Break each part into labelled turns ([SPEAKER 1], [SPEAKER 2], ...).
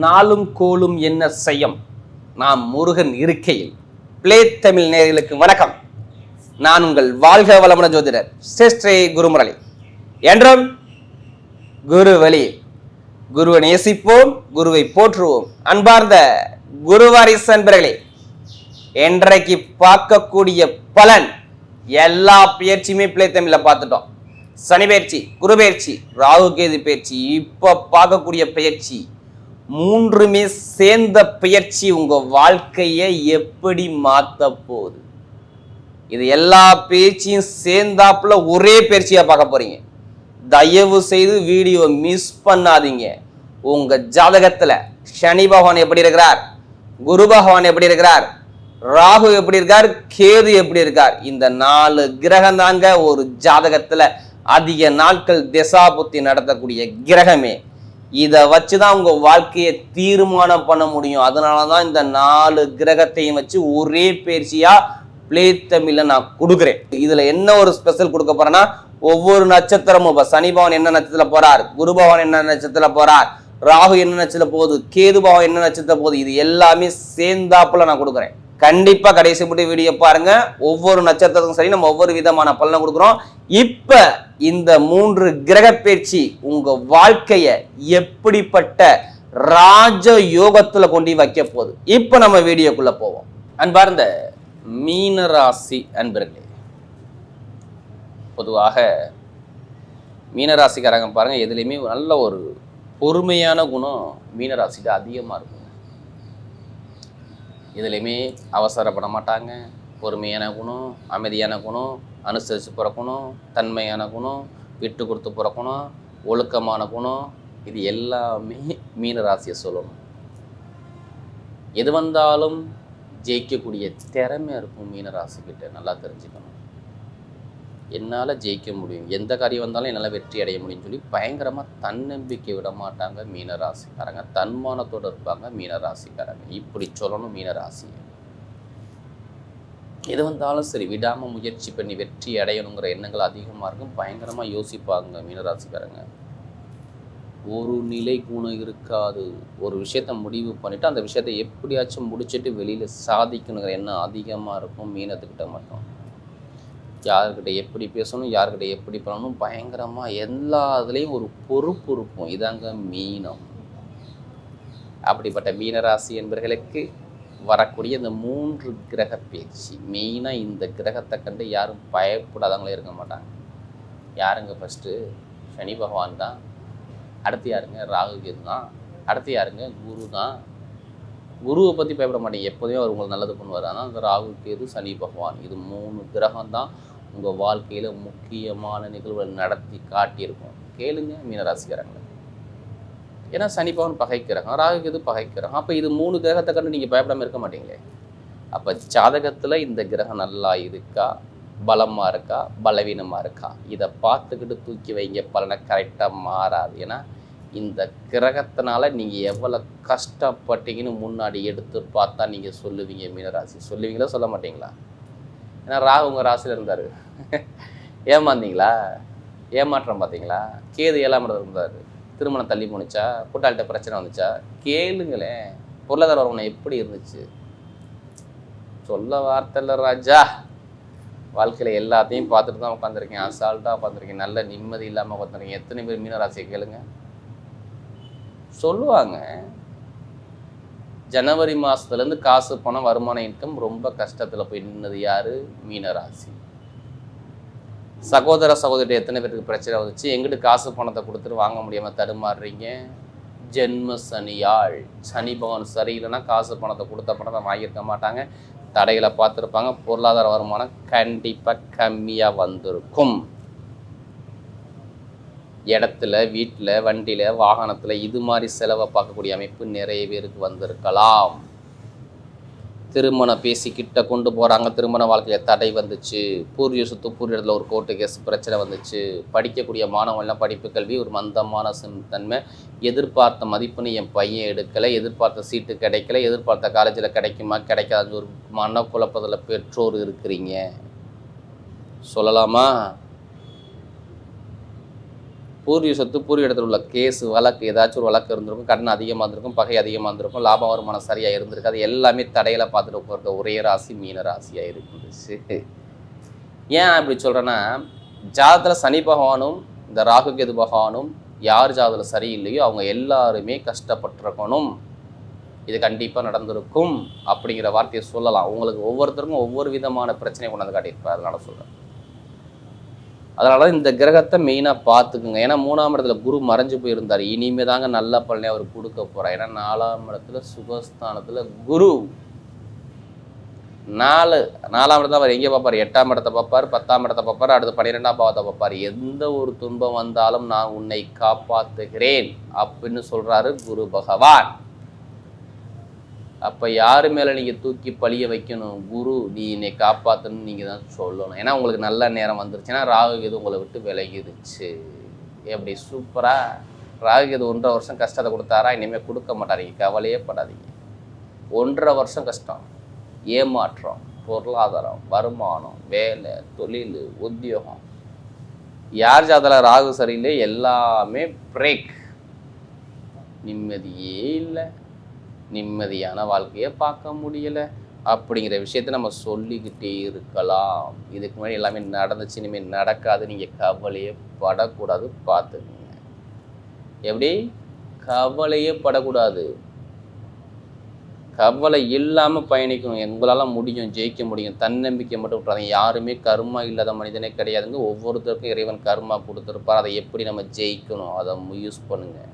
[SPEAKER 1] நாளும் கோலும் என்ன செய்யும் நாம் முருகன் இருக்கையில். பிளே தமிழ் நேர்களுக்கு வணக்கம். நான் உங்கள் வாழ்க வளமுன ஜோதிடர் சிஸ்ரே குருமுரளி. என்றும் குரு வழி குருவை நேசிப்போம் குருவை போற்றுவோம். அன்பார்ந்த குருவாரிசு அன்பர்களே பார்க்கக்கூடிய பலன் எல்லா பயிற்சியுமே பிள்ளை தமிழில் பார்த்துட்டோம். சனி பயிற்சி குரு பயிற்சி ராகு கேது பயிற்சி இப்போ பார்க்கக்கூடிய பயிற்சி மூன்றுமே சேர்ந்த பயிற்சி உங்க வாழ்க்கையை எப்படி மாத்த போகுது? இது எல்லா பேச்சையும் சேர்ந்தாப்புல ஒரே பயிற்சியா பார்க்க போறீங்க. தயவு செய்து வீடியோ மிஸ் பண்ணாதீங்க. உங்க ஜாதகத்துல சனி பகவான் எப்படி இருக்கிறார்? குரு பகவான் எப்படி இருக்கிறார்? ராகு எப்படி இருக்கார்? கேது எப்படி இருக்கார்? இந்த நாலு கிரகம் தாங்க ஒரு ஜாதகத்துல அதிக நாட்கள் திசாபுத்தி நடத்தக்கூடிய கிரகமே. இதை வச்சு தான் உங்கள் வாழ்க்கையை தீர்மானம் பண்ண முடியும். அதனால தான் இந்த நாலு கிரகத்தையும் வச்சு ஒரே பயிற்சியா பிளே தமிழில் நான் கொடுக்குறேன். இதில் என்ன ஒரு ஸ்பெஷல் கொடுக்க போகிறேன்னா ஒவ்வொரு நட்சத்திரமும் இப்போ சனி என்ன நட்சத்திரத்தில் போகிறார் குரு பவன் என்ன நட்சத்திரத்தில் போகிறார் ராகு என்ன நட்சத்திரம் போகுது? கேது பவன் என்ன நட்சத்திரம் போகுது? இது எல்லாமே சேர்ந்தாப்புல நான் கொடுக்குறேன். கண்டிப்பாக கடைசி முடி வீடியோ பாருங்க. ஒவ்வொரு நட்சத்திரத்துக்கும் சரி நம்ம ஒவ்வொரு விதமான பலனை கொடுக்குறோம். இப்போ இந்த மூன்று கிரக பயிற்சி உங்க வாழ்க்கைய எப்படிப்பட்ட ராஜ யோகத்துல கொண்டு வைக்க போகுது. இப்ப நம்ம வீடியோக்குள்ள போவோம். அன்பார்ந்த மீனராசி அன்பர்களே பொதுவாக மீனராசிக்காரங்க பாருங்க எதுலேயுமே நல்ல ஒரு பொறுமையான குணம் மீனராசிக்கு அதிகமாக இருக்குங்க. எதுலேயுமே அவசரப்பட மாட்டாங்க. பொறுமையான குணம் அமைதியான குணம் அனுசரித்து பிறக்கணும் தன்மையான குணம் விட்டு கொடுத்து பிறக்கணும் ஒழுக்கமான குணம் இது எல்லாமே மீனராசியை சொல்லணும். எது வந்தாலும் ஜெயிக்கக்கூடிய திறமை இருக்கும் மீனராசிக்கிட்ட நல்லா தெரிஞ்சுக்கணும். என்னால் ஜெயிக்க முடியும் எந்த காரியம் வந்தாலும் என்னால் வெற்றி அடைய முடியும்னு சொல்லி பயங்கரமாக தன்னம்பிக்கை விட மாட்டாங்க மீனராசிக்காரங்க தன்மானத்தோடு இருப்பாங்க மீனராசிக்காரங்க இப்படி சொல்லணும் மீனராசியை எது வந்தாலும் சரி விடாமல் முயற்சி பண்ணி வெற்றி அடையணுங்கிற எண்ணங்கள் அதிகமாக இருக்கும். பயங்கரமாக யோசிப்பாங்க மீனராசிக்காரங்க. ஒரு நிலை குணம் இருக்காது. ஒரு விஷயத்த முடிவு பண்ணிவிட்டு அந்த விஷயத்தை எப்படியாச்சும் முடிச்சுட்டு வெளியில் சாதிக்கணுங்கிற எண்ணம் அதிகமாக இருக்கும் மீனத்துக்கிட்ட மட்டும். யார்கிட்ட எப்படி பேசணும் யார்கிட்ட எப்படி பண்ணணும் பயங்கரமாக எல்லா இதுலேயும் ஒரு பொறுப்பு இருக்கும். இதாங்க மீனம். அப்படிப்பட்ட மீனராசி என்பவர்களுக்கு வரக்கூடிய இந்த மூன்று கிரக பேச்சு மெயினாக இந்த கிரகத்தை கண்டு யாரும் பயப்படாதவங்களே இருக்க மாட்டாங்க. யாருங்க ஃபஸ்ட்டு சனி பகவான் தான். அடுத்து யாருங்க? ராகு கேது தான். அடுத்து யாருங்க? குரு தான். குருவை பற்றி பயப்பட மாட்டேன் எப்போதுமே அவர் உங்களுக்கு நல்லது பண்ணுவார். ஆனால் அந்த ராகு கேது சனி பகவான் இது மூணு கிரகம் தான் உங்கள் வாழ்க்கையில் முக்கியமான நிகழ்வுகள் நடத்தி காட்டியிருக்கும். கேளுங்க மீனராசிக்காரங்களை. ஏன்னா சனி பகவான் கிரகம் ராகு கேது பகைக்கிறாங்க அப்போ இது மூணு கிரகத்தை கண்டு நீங்கள் பயப்படாமல் இருக்க மாட்டீங்களே? அப்போ ஜாதகத்தில் இந்த கிரகம் நல்லா இருக்கா? பலமாக இருக்கா? பலவீனமாக இருக்கா? இதை பார்த்துக்கிட்டு தூக்கி வைங்க பலனை கரெக்டாக மாறாது. ஏன்னா இந்த கிரகத்தினால நீங்கள் எவ்வளோ கஷ்டப்பட்டீங்கன்னு முன்னாடி எடுத்து பார்த்தா நீங்கள் சொல்லுவீங்க மீனராசி. சொல்லுவீங்களா சொல்ல மாட்டீங்களா? ஏன்னா ராகு உங்கள் ராசியில் இருந்தார். ஏமாந்தீங்களா? ஏமாற்றம் பார்த்தீங்களா? கேது ஏழாம் இருந்தார். திருமணம் தள்ளி போணுச்சா? கூட்டாளிட்ட பிரச்சனை வந்துச்சா? கேளுங்களேன். பொருளாதார வருமானம் எப்படி இருந்துச்சு? சொல்ல வார்த்தை இல்லை ராஜா. வாழ்க்கையில் எல்லாத்தையும் பார்த்துட்டு தான் உட்காந்துருக்கேன் அசால்ட்டாக உட்காந்துருக்கேன் நல்ல நிம்மதி இல்லாமல் உட்காந்துருக்கேன் எத்தனை பேர் மீனராசியை கேளுங்க. சொல்லுவாங்க. ஜனவரி மாதத்துலேருந்து காசு பணம் வருமான இன்கம் ரொம்ப கஷ்டத்தில் போய் நின்னது யார்? மீனராசி சகோதர சகோதரி எத்தனை பேருக்கு பிரச்சனை வந்துச்சு? எங்கிட்டு காசு பணத்தை கொடுத்துட்டு வாங்க முடியாமல் தடுமாறுறீங்க? ஜென்ம சனியாள். சனி பகவான் சரியில்லைன்னா காசு பணத்தை கொடுத்த பணத்தை வாங்கியிருக்க மாட்டாங்க. தடைகளை பார்த்துருப்பாங்க. பொருளாதார வருமானம் கண்டிப்பாக கம்மியாக வந்திருக்கும். இடத்துல வீட்டில் வண்டியில் வாகனத்தில் இது மாதிரி செலவை பார்க்கக்கூடிய அமைப்பு நிறைய பேருக்கு வந்திருக்கலாம். திருமணம் பேசிக்கிட்ட கொண்டு போகிறாங்க திருமண வாழ்க்கையில் தடை வந்துச்சு. பூர்வீக சொத்து பூர்வீகத்தில் ஒரு கோர்ட்டு கேஸ் பிரச்சனை வந்துச்சு. படிக்கக்கூடிய மாணவன்லாம் படிப்பு கல்வி ஒரு மந்தமான தன்மை. எதிர்பார்த்த மதிப்புன்னு என் பையன் எடுக்கலை. எதிர்பார்த்த சீட்டு கிடைக்கல. எதிர்பார்த்த காலேஜில் கிடைக்குமா? கிடைக்காது? ஒரு மனக்குழப்பத்தில் பெற்றோர் இருக்கிறீங்க. சொல்லலாமா? பூர்வீக சொத்து பூர்வீக இடத்துல உள்ள கேஸ் வழக்கு ஏதாச்சும் ஒரு வழக்கு இருந்திருக்கும் கடன் அதிகமாக இருந்திருக்கும் பகை அதிகமாக இருந்திருக்கும் லாபம் வருமானம் சரியாக இருந்திருக்காது எல்லாமே தடையில் பார்த்துட்டு போகிற ஒரே ராசி மீன ராசியாக இருந்துச்சு. ஏன் அப்படி சொல்கிறேன்னா ஜாதத்தில் சனி பகவானும் இந்த ராகு கேது பகவானும் யார் ஜாதத்தில் சரியில்லையோ அவங்க எல்லாருமே கஷ்டப்பட்டிருக்கணும். இது கண்டிப்பாக நடந்திருக்கும் அப்படிங்கிற வார்த்தையை சொல்லலாம். உங்களுக்கு ஒவ்வொருத்தருக்கும் ஒவ்வொரு விதமான பிரச்சனையை கொண்டாந்து காட்டியிருப்பார் அதனால சொல்கிறேன் அதனால இந்த கிரகத்தை மெயினாக பார்த்துக்குங்க. ஏன்னா மூணாம் இடத்துல குரு மறைஞ்சு போயிருந்தார். இனிமே தாங்க நல்ல பலனை அவர் கொடுக்க போகிறார் ஏன்னா நாலாம் இடத்துல சுகஸ்தானத்தில் குரு. நாலு நாலாம் இடத்த அவர் எங்கே பார்ப்பார்? எட்டாம் இடத்தை பார்ப்பார் பத்தாம் இடத்தை பார்ப்பார் அடுத்து பன்னிரெண்டாம் பாவத்தை பார்ப்பார். எந்த ஒரு துன்பம் வந்தாலும் நான் உன்னை காப்பாற்றுகிறேன் அப்படின்னு சொல்கிறாரு குரு பகவான். அப்போ யார் மேலே நீங்கள் தூக்கி பழிய வைக்கணும்? குரு நீ என்னை காப்பாற்றணும்னு நீங்கள் தான் சொல்லணும். ஏன்னா உங்களுக்கு நல்ல நேரம் வந்துருச்சுன்னா ராகுகேது உங்களை விட்டு விலகிடுச்சு எப்படி? சூப்பராக ராகுகேது ஒன்றரை வருஷம் கஷ்டத்தை கொடுத்தாரா? இனிமேல் கொடுக்க மாட்டாரீங்க கவலையே படாதீங்க. ஒன்றரை வருஷம் கஷ்டம். ஏமாற்றம் பொருளாதாரம் வருமானம் வேலை தொழில் உத்தியோகம். யார் ஜாதல ராகு சரியில்லை? எல்லாமே பிரேக் நிம்மதியே இல்லை. நிம்மதியான வாழ்க்கையை பார்க்க முடியலை. அப்படிங்கிற விஷயத்த நம்ம சொல்லிக்கிட்டே இருக்கலாம். இதுக்கு முன்னாடி எல்லாமே நடந்துச்சு இனிமேல் நடக்காது. நீங்கள் கவலையே படக்கூடாது பார்த்துக்குங்க. எப்படி? கவலையே படக்கூடாது. கவலை இல்லாமல் பயணிக்கணும். எங்களால் முடியும் ஜெயிக்க முடியும். தன்னம்பிக்கை மட்டும் விட்றாங்க யாருமே கர்மா இல்லாத மனிதனே கிடையாதுங்க. ஒவ்வொருத்தருக்கும் இறைவன் கர்மா கொடுத்துருப்பார். அதை எப்படி நம்ம ஜெயிக்கணும்? அதை யூஸ் பண்ணுங்கள்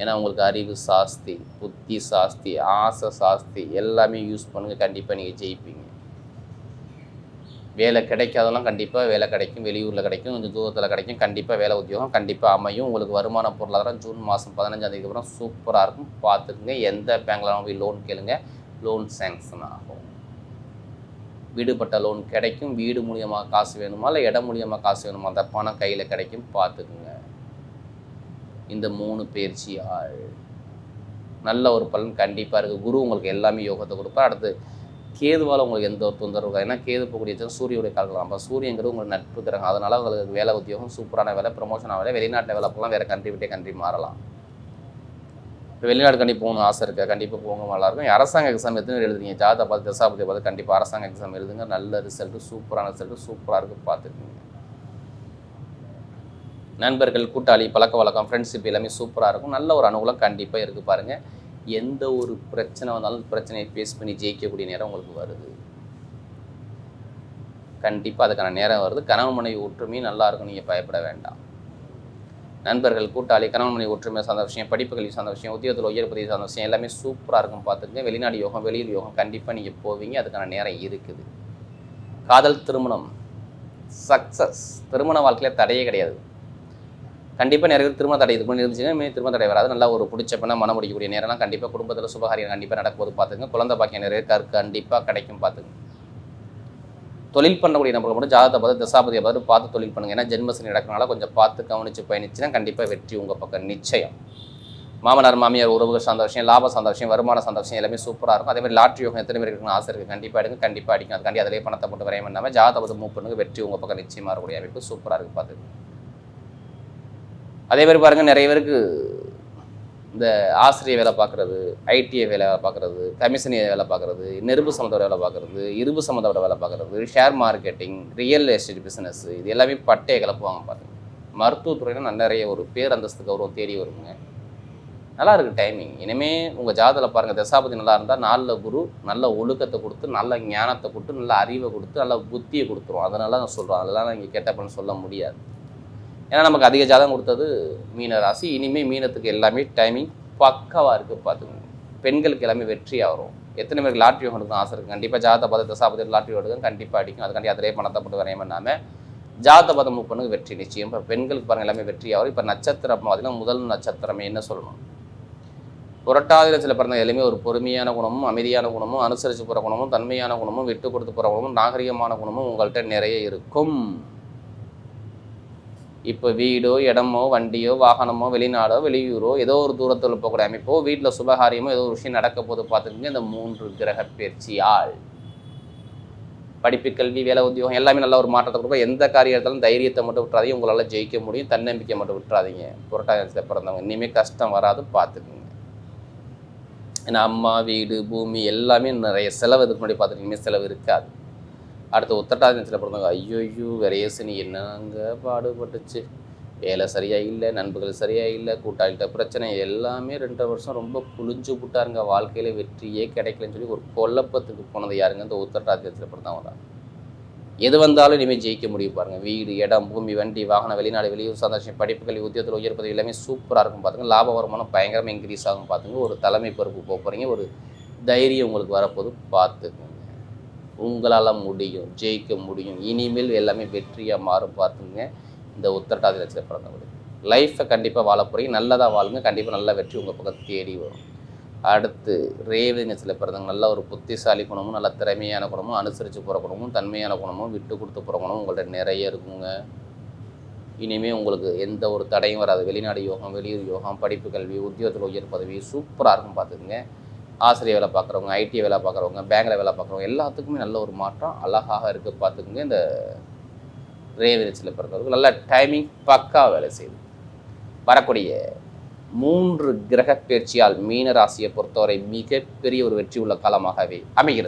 [SPEAKER 1] ஏன்னா உங்களுக்கு அறிவு சாஸ்தி புத்தி சாஸ்தி ஆசை சாஸ்தி எல்லாமே யூஸ் பண்ணுங்கள் கண்டிப்பாக நீங்கள் ஜெயிப்பீங்க. வேலை கிடைக்காதெல்லாம் கண்டிப்பாக வேலை கிடைக்கும். வெளியூரில் கிடைக்கும் கொஞ்சம் தூரத்தில் கிடைக்கும். கண்டிப்பாக வேலை உத்தியோகம் கண்டிப்பாக அமையும். உங்களுக்கு வருமான பொருளாதாரம் ஜூன் மாதம் பதினஞ்சாந்தேதிக்கு அப்புறம் சூப்பராக இருக்கும். பார்த்துக்குங்க. எந்த பேங்க்ல போய் லோன் கேளுங்க. லோன் சேங்ஷன் ஆகும். வீடுபட்ட லோன் கிடைக்கும். வீடு மூலியமாக காசு வேணுமா? இல்லை இடம் மூலியமாக காசு வேணுமா? அந்த பணம் கையில் கிடைக்கும். பார்த்துக்குங்க. இந்த மூணு பயிற்சியால் ஆள் நல்ல ஒரு பலன் கண்டிப்பாக இருக்குது குரு உங்களுக்கு எல்லாமே யோகத்தை கொடுப்பார். அடுத்து கேதுவால் உங்களுக்கு எந்த ஒரு தொந்தரவு இருக்காது. ஏன்னா கேது போகக்கூடிய சூரியனுடைய காலக்கலாம் அப்போ சூரியங்கிறது உங்களுக்கு நட்பு தராங்க அதனால் உங்களுக்கு வேலை உத்தியோகம் சூப்பரான வேலை ப்ரமோஷனாக வேலை வெளிநாட்டில் வேலை போகலாம் வேறு கண்ட்ரி விட்டே கண்ட்ரி மாறலாம். இப்போ வெளிநாடு கண்டிப்பாக போகணும் ஆசை இருக்கா. கண்டிப்பாக போங்க நல்லாயிருக்கும் அரசாங்க எக்ஸாம் எத்தனை எழுதுறீங்க. ஜாதா பார்த்து தசாபதி பார்த்து கண்டிப்பாக அரசாங்க எக்ஸாம் எழுதுங்க. நல்ல ரிசல்ட்டு சூப்பரான ரிசல்ட்டு சூப்பராக இருக்குது பார்த்துக்குங்க. நண்பர்கள் கூட்டாளி பழக்க வழக்கம் ஃப்ரெண்ட்ஷிப் எல்லாமே சூப்பராக இருக்கும். நல்ல ஒரு அனுகூலம் கண்டிப்பாக இருக்குது பாருங்கள் எந்த ஒரு பிரச்சனை வந்தாலும் பிரச்சனையை ஃபேஸ் பண்ணி ஜெயிக்கக்கூடிய நேரம் உங்களுக்கு வருது. கண்டிப்பாக அதுக்கான நேரம் வருது. கணவன் மனைவி ஒற்றுமையும் நல்லாயிருக்கும் நீங்கள் பயப்பட வேண்டாம். நண்பர்கள் கூட்டாளி கணவன் மனைவி ஒற்றுமை சார்ந்த விஷயம் படிப்பு கல்வி சார்ந்த விஷயம் உத்தியோகத்தில் உயர் பதவி சார்ந்த விஷயம் எல்லாமே சூப்பராக இருக்கும் பார்த்துங்க வெளிநாடு யோகம் வெளியில் யோகம் கண்டிப்பாக நீங்கள் போவீங்க. அதுக்கான நேரம் இருக்குது. காதல் திருமணம். சக்ஸஸ் திருமண வாழ்க்கையில் தடையே கிடையாது. கண்டிப்பாக நிறைய பேர் திருமண தடை இது பண்ணி இருந்துச்சுன்னா இனிமேல் திருமண தடை வராது. நல்லா ஒரு பிடிச்ச பண்ண மனம் முடிக்கக்கூடிய நேரம்லாம் கண்டிப்பாக குடும்பத்தில் சுபகாரியம் கண்டிப்பாக நடக்கும்போது பார்த்துங்க குழந்தை பாக்கியம் நிறைய கரு கண்டிப்பாக கிடைக்கும் பார்த்துங்க தொழில் பண்ணக்கூடிய நபர்கள் மட்டும் ஜாதகத்தை பார்த்து தசாபதியை பார்த்து பார்த்து தொழில் பண்ணுங்க. ஏன்னா ஜென்மசனி நடக்கிறனால கொஞ்சம் பார்த்து கவனித்து பயணிச்சுன்னா கண்டிப்பாக வெற்றி உங்கள் பக்கம் நிச்சயம். மாமனார் மாமியார் உறவுகள் சார்ந்த விஷயம் லாப சார்ந்த விஷயம் வருமான சார்ந்த விஷயம் எல்லாமே சூப்பராக இருக்கும். அதே மாதிரி லாட்ரி யோகம் எத்தனை பேர் இருக்குன்னு ஆசை இருக்குது கண்டிப்பாக எடுங்க கண்டிப்பாக அடிக்கும். அதுக்காண்டி அதிலே பணத்தை போட்டு வரையம் பண்ணாமல் ஜாதகத்தை பார்த்து மூவ் பண்ணுங்க வெற்றி உங்கள் பக்கம் நிச்சயமாக இருக்கக்கூடிய அமைப்பு சூப்பராக இருக்குது பார்த்துங்க அதே மாதிரி பாருங்கள் நிறைய பேருக்கு இந்த ஆசிரியர் வேலை பார்க்குறது ஐடிஐ வேலை பார்க்குறது கமிஷனி வேலை பார்க்குறது நெருப்பு சம்மந்தோட வேலை பார்க்குறது இரும்பு சம்மந்தோட வேலை பார்க்குறது share marketing real estate business இது எல்லாமே பட்டையை கிளப்புவாங்க பாருங்க. மருத்துவத்துறையில் நிறைய ஒரு பேர் அந்தஸ்து கௌரவம் தேடி வருங்க. நல்லா இருக்குது டைமிங் இனிமே உங்கள் ஜாதத்தில் பாருங்கள் தசாபதி நல்லா இருந்தால் நல்ல குரு நல்ல ஒழுக்கத்தை கொடுத்து நல்ல ஞானத்தை கொடுத்து நல்ல அறிவை கொடுத்து நல்ல புத்தியை கொடுத்துரும். அதனால நான் சொல்கிறோம் அதெல்லாம் இங்கே கேட்டப்பன்னு சொல்ல முடியாது. ஏன்னா நமக்கு அதிக ஜாதகம் கொடுத்தது மீன ராசி. இனிமேல் மீனத்துக்கு எல்லாமே டைமிங் பக்காவாக இருக்குது பார்த்துக்கோங்க. பெண்களுக்கு எல்லாமே வெற்றியாக வரும் எத்தனை பேருக்கு லாட்ரி எடுக்கணும் ஆசை இருக்குது கண்டிப்பாக ஜாத பதத்தை தசாபதி லாட்ரி எடுக்கும் கண்டிப்பாக அடிக்கும். அதுக்காண்டி அதிலே பணத்தை போட்டு வரையும் பண்ணாமல் ஜாத பதம் மூவ் பண்ணுங்க வெற்றி நிச்சயம். இப்போ பெண்களுக்கு பாருங்கள் எல்லாமே வெற்றியாக வரும் இப்போ நட்சத்திரம் பார்த்தீங்கன்னா முதல் நட்சத்திரமே என்ன சொல்லணும்? புரட்டாதியில் சில பிறந்த எல்லாமே ஒரு பொறுமையான குணமும் அமைதியான குணமும் அனுசரித்து போகிற குணமும் தன்மையான குணமும் விட்டு கொடுத்து போகிற குணமும் நாகரிகமான குணமும் உங்கள்கிட்ட நிறைய இருக்கும். இப்போ வீடோ இடமோ வண்டியோ வாகனமோ வெளிநாடோ வெளியூரோ ஏதோ ஒரு தூரத்தில் போகக்கூடிய அமைப்போ வீட்டில் சுபகாரியமோ ஏதோ ஒரு விஷயம் நடக்க போது பார்த்துக்கோங்க. இந்த மூன்று கிரக பயிற்சியால். படிப்பு கல்வி வேலை உத்தியோகம் எல்லாமே நல்ல ஒரு மாற்றத்தை கொடுக்கும். எந்த காரியத்தாலும் தைரியத்தை மட்டும் விட்டுறாதீங்க. உங்களால் ஜெயிக்க முடியும். தன்னம்பிக்கை மட்டும் விட்டுறாதீங்க. புரட்டாசியில் பிறந்தவங்க. இனிமேல் கஷ்டம் வராது பார்த்துக்குங்க. ஏன்னா அம்மா வீடு பூமி எல்லாமே நிறைய செலவு. இதுக்கு முன்னாடி பார்த்துருக்கீங்க. செலவு இருக்காது. அடுத்து உத்தட்டாதினத்தில் பிறந்தவங்க ஐயோ ஐயோ விரையசனி என்னங்க பாடுபட்டுச்சு? வேலை சரியாக இல்லை நண்பர்கள் சரியாக இல்லை கூட்டாளிகிட்ட பிரச்சனை எல்லாமே ரெண்டரை வருஷம் ரொம்ப புளிஞ்சு விட்டாருங்க வாழ்க்கையில் வெற்றியே கிடைக்கலன்னு சொல்லி ஒரு குழப்பத்துக்கு போனது யாருங்க? இந்த உத்தரட்டாதியத்தில் பிறந்தவங்க தான். எது வந்தாலும் இனிமேல் ஜெயிக்க முடியும் பாருங்கள் வீடு இடம் பூமி வண்டி வாகனம் வெளிநாடு வெளியூர் சந்தோஷம் படிப்புகள் உத்தியோகத்தில் உயர் பதவி எல்லாமே சூப்பராக இருக்கும் பார்த்துங்க லாப வருமானம் பயங்கரமாக இன்க்ரீஸ் ஆகும் பார்த்துங்க ஒரு தலைமை பொறுப்பு போக போகிறீங்க ஒரு தைரியம் உங்களுக்கு வரப்போது பார்த்துக்குங்க உங்களால் முடியும் ஜெயிக்க முடியும். இனிமேல் எல்லாமே வெற்றியாக மாறும் பார்த்துங்க. இந்த உத்தரட்டாதி லட்சத்தில் பிறந்தவர்கள் லைஃப்பை கண்டிப்பாக வாழ போகிறீங்க நல்லதாக வாழுங்க. கண்டிப்பாக நல்ல வெற்றி உங்கள் பக்கம் தேடி வரும். அடுத்து ரேவதி நட்சத்திரத்தில் பிறந்தவங்க. நல்ல ஒரு புத்திசாலி குணமும் நல்ல திறமையான குணமும் அனுசரித்து போகிற குணமும் தன்மையான குணமும் விட்டு கொடுத்து போகிற குணமும் உங்கள்கிட்ட நிறைய இருக்குங்க. இனிமேல் உங்களுக்கு எந்த ஒரு தடையும் வராது. வெளிநாடு யோகம் வெளியூர் யோகம் படிப்பு கல்வி உத்தியோகத்தில் உயர் பதவி சூப்பராக இருக்கும் பார்த்துக்குங்க. ஆசிரியர் வேலை பார்க்குறவங்க ஐடி வேலை பார்க்குறவங்க பேங்கில் வேலை பார்க்குறவங்க எல்லாத்துக்குமே நல்ல ஒரு மாற்றம் அழகாக இருக்க பார்த்துக்குங்க. இந்த ரேவதிச்சில் பிறந்தவர்கள் நல்ல டைமிங் பக்கா வேலை செய்யுது. வரக்கூடிய மூன்று கிரக பயிற்சியால் மீனராசியை பொறுத்தவரை மிகப்பெரிய ஒரு வெற்றி உள்ள காலமாகவே அமைகிறது.